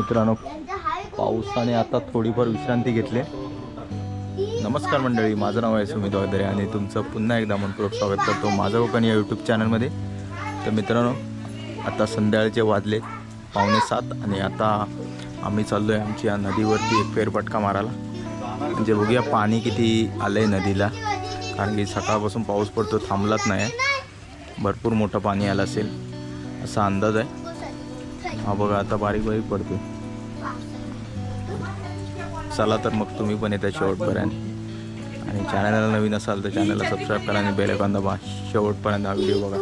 मित्रांनो पावसाने आता थोडीफार विश्रांती घेतली. नमस्कार मंडळी माझं नाव आहे सुमित वगैरे आणि तुमचं पुन्हा एकदा मनपूर्वक स्वागत करतो माझं कोकण या यूट्यूब चॅनलमध्ये तर मित्रांनो आता संध्याकाळचे वाजले पावणे सात आणि आता आम्ही चाललो आहे आमच्या नदीवरती एक फेरफटका मारायला. म्हणजे बघूया पाणी किती आलं आहे नदीला कारण की सकाळपासून पाऊस पडतो थांबलाच नाही. भरपूर मोठं पाणी आलं असेल असा अंदाज आहे. हा बघा आता बारीक बारीक पडते चला तर मग तुम्ही पण येत्या शेवटपर्यंत. आणि चॅनलला नवीन असाल तर चॅनलला सबस्क्राईब करा आणि बेल आयकॉन दाबा. शेवटपर्यंत हा व्हिडिओ बघा.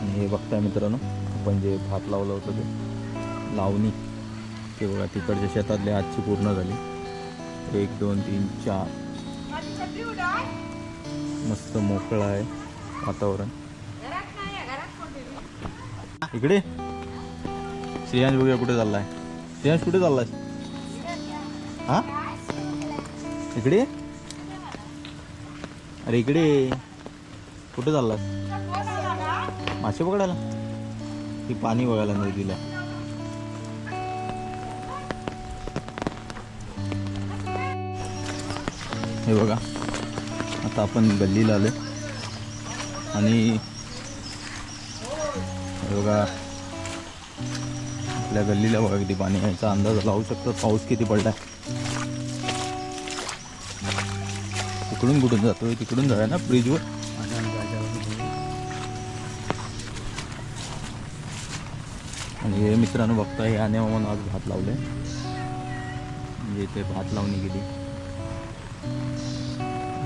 आणि हे बघताय मित्रांनो आपण जे भात लावलं होतं ते लावणी. ते बघा तिकडच्या शेतातले आजची पूर्ण झाली. एक दोन तीन चार. मस्त मोकळं आहे वातावरण. इकडे? श्रेयांश बघूया कुठे चाललाय. श्रेयांश कुठे चाललाय? हा? इकडे? अरे इकडे. कुठे चाललास मासे पकडायला? ती पाणी बघायला नदीला हे बघा. आता आपण गल्लीला आलो आणि बघा. आपल्या गल्लीला बघा किती पाणी यायचा अंदाज लावू शकतो. पाऊस किती पडला तिकडून कुठून जातोय? तिकडून जाऊया ना फ्रीजवर आणि हे मित्रांनो बघता हे आणि मामानं आज भात लावले म्हणजे इथे भात लावणी गेली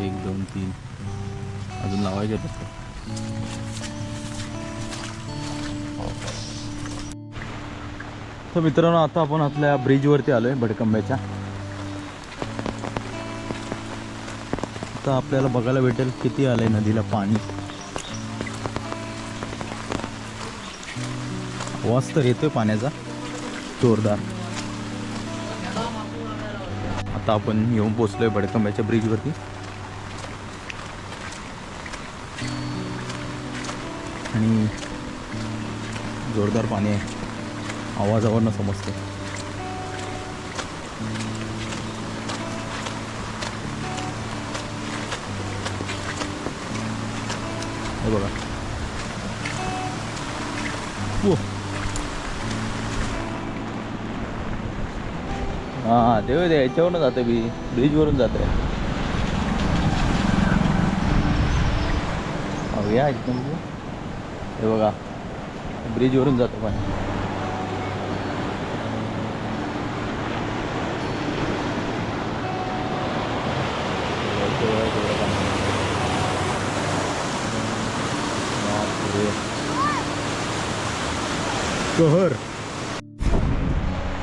एक दोन तीन. अजून लावायचे फक्त तर मित्रांनो आता आपण आपल्या ब्रिजवरती आलोय भडकंब्याच्या आता आपल्याला बघायला भेटेल किती आलंय नदीला पाणी. वास तर येतोय पाण्याचा जोरदार. आता आपण येऊन पोचलोय भडकंब्याच्या ब्रिजवरती. आणि जोरदार पाणी आहे. आवाजावरनं समजते हे बघा. ओ. हा ते ते याच्यावरून जाते बी ब्रिजवरून जाते अहो या एकदम म्हणजे. हे बघा. ब्रिजवरून जातो पाणी. कहर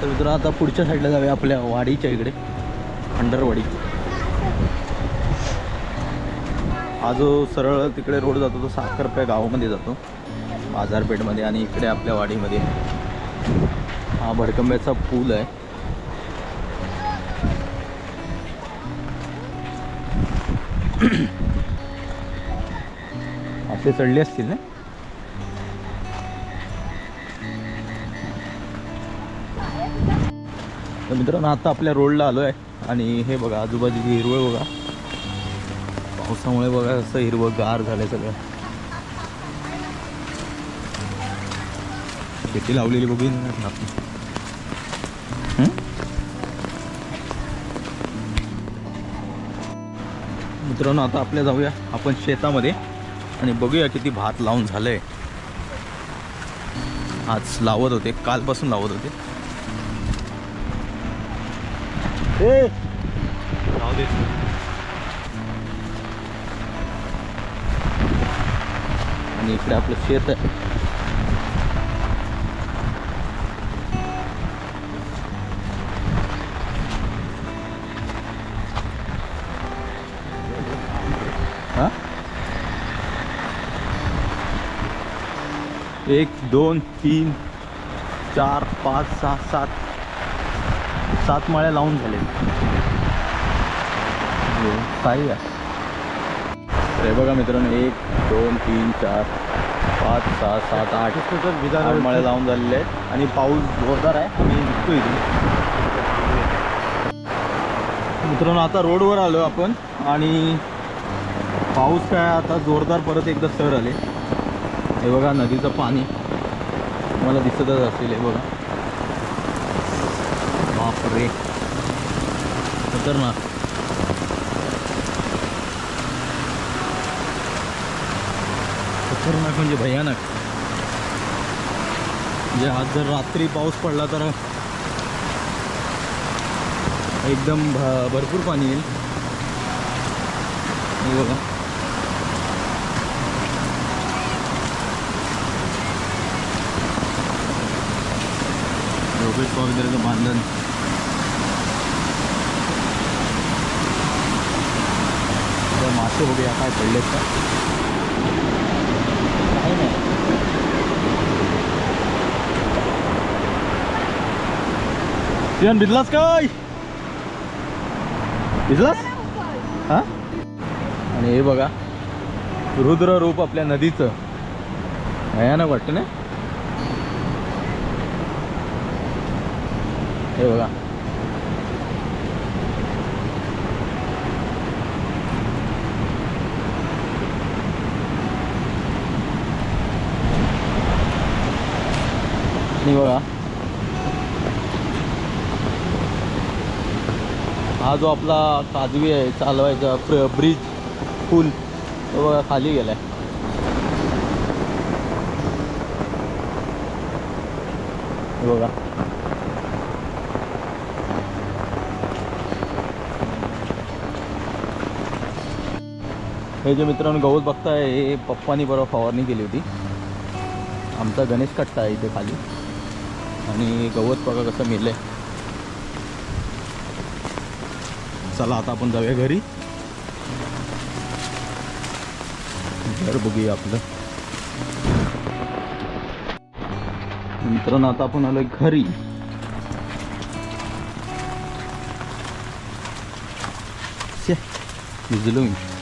तर मित्रांनो आता पुढच्या साईडला जाऊया आपल्या वाडीच्या इकडे अंडरवाडी हा जो सरळ तिकडे रोड जातो तो साखरप्या गावामध्ये जातो. बाजारपेठमध्ये आणि इकडे आपल्या वाडीमध्ये. हा भडकंब्याचा पूल आहे. असे चढले असतील ना? तर मित्रांनो आता आपल्या रोडला आलो आहे आणि हे बघा आजूबाजूची हिरवळ बघा. पावसामुळे बघा असं हिरवं गार झालंय सगळं. शेती लावलेली बघून. मित्रांनो आता आपल्या जाऊया आपण शेतामध्ये आणि बघूया किती भात लावून झालंय. आज लावत होते कालपासून लावत होते. ए! दे. आणि इकडे आपलं शेत आहे. एक दोन तीन चार पाच सहा सात. सात माळ्या लावून झाले. काही आहे? बघा मित्रांनो एक दोन तीन चार पाच सहा सात आठ. विधान मळे लावून झालेले आहेत. आणि पाऊस जोरदार आहे. आम्ही निघतो इथून. मित्रांनो आता रोडवर आलो आपण. आणि पाऊस काय आता जोरदार परत एकदा सर आले. हे बघा नदीचं पाणी मला दिसतच असेल हे बघा. बापरे. खतरनाक. खतरनाक म्हणजे भयानक. म्हणजे आज जर रात्री पाऊस पडला तर एकदम भ- भरपूर पाणी येईल. हे बघा. योगेश वगैरेचं बांधण मासे बघूया काय पडलेत का काही नाही भिजलास काय भिजलास हा आणि हे बघा रुद्र रूप आपल्या नदीचं. भयानक वाटतं ना? हे बघा आणि बघा. हा जो आपला काजवी आहे चालवायचा प्र ब्रिज पूल तो बघा खाली गेलाय. बघा. हे जे मित्रांनो गवत बघताय हे पप्पानी बरोबर फवारणी केली होती. आमचा गणेश कट्टा आहे इथे खाली. आणि गवत बघा कसं मेलंय चला आता आपण जाऊया घरी. घर बघूया आपलं. मित्रांनो आता आपण आलोय घरी. शे, भिजलो मी.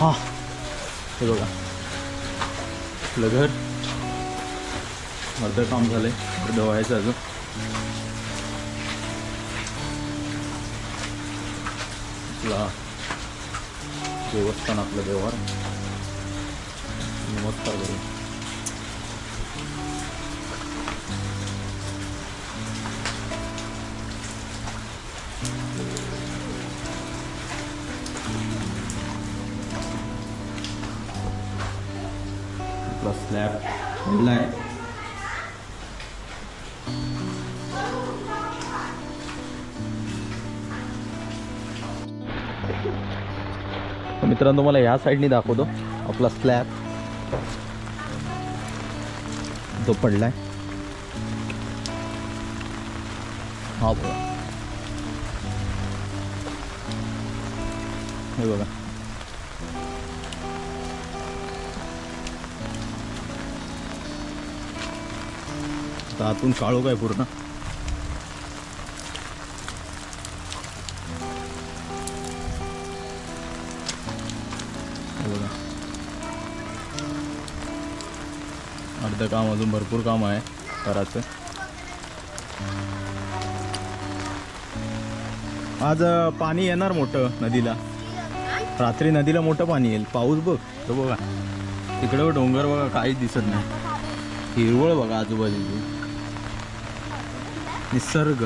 हा. हे बघा. आपलं घर अर्धं काम झालंय. अर्धं व्हायचं अजून. आपला देवस्थान आपलं देवार नमस्कार करू पडला आहे मित्रांनो तुम्हाला ह्या साईडनी दाखवतो. आपला स्लॅब. जो पडलाय. हा बघा. हे बघा. आता आतून काळोख आहे पूर्ण? हो हे अर्धं काम अजून भरपूर काम आहे करायचं. आज पाणी येणार मोठं नदीला. रात्री नदीला मोठं पाणी येईल. पाऊस बघ तो बघा. तिकडं डोंगर बघा काहीच दिसत नाही. हिरवळ बघा आजूबाजूची. निसर्ग.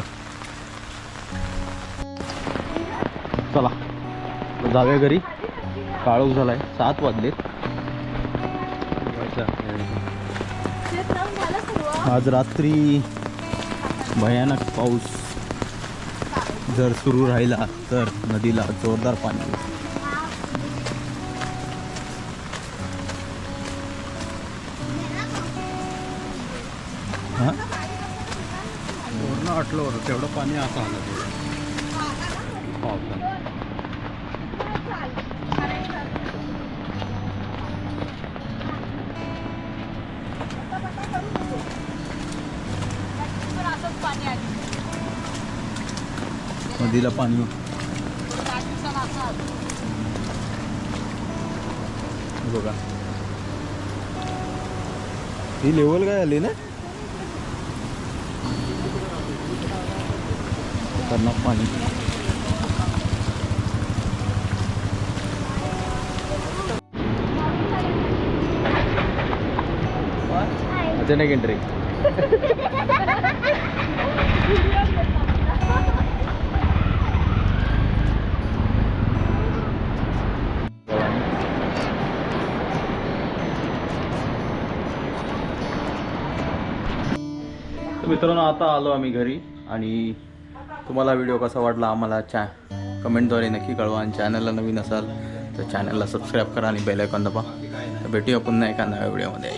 चला जाव्या घरी. काळोख झालाय. सात वाजलेत आज रात्री भयानक पाऊस जर सुरू राहिला तर नदीला जोरदार पाणी हां हा? पूर्ण आटलं होतं. तेवढं पाणी असं आलं. पावसानं. नदीला पाणी. बघा. ही लेवल काय आली ना? खतरनाक पाणी. अचानक एंट्री मित्रांनो आता आलो आम्ही घरी आणि तुम्हाला व्हिडिओ कसा वाटला आम्हाला चॅ कमेंटद्वारे नक्की कळवा आणि चॅनलला नवीन असाल तर चॅनलला सबस्क्राईब करा आणि बेलायकॉन दबा. तर भेटूया पुन्हा एका नव्या व्हिडिओमध्ये.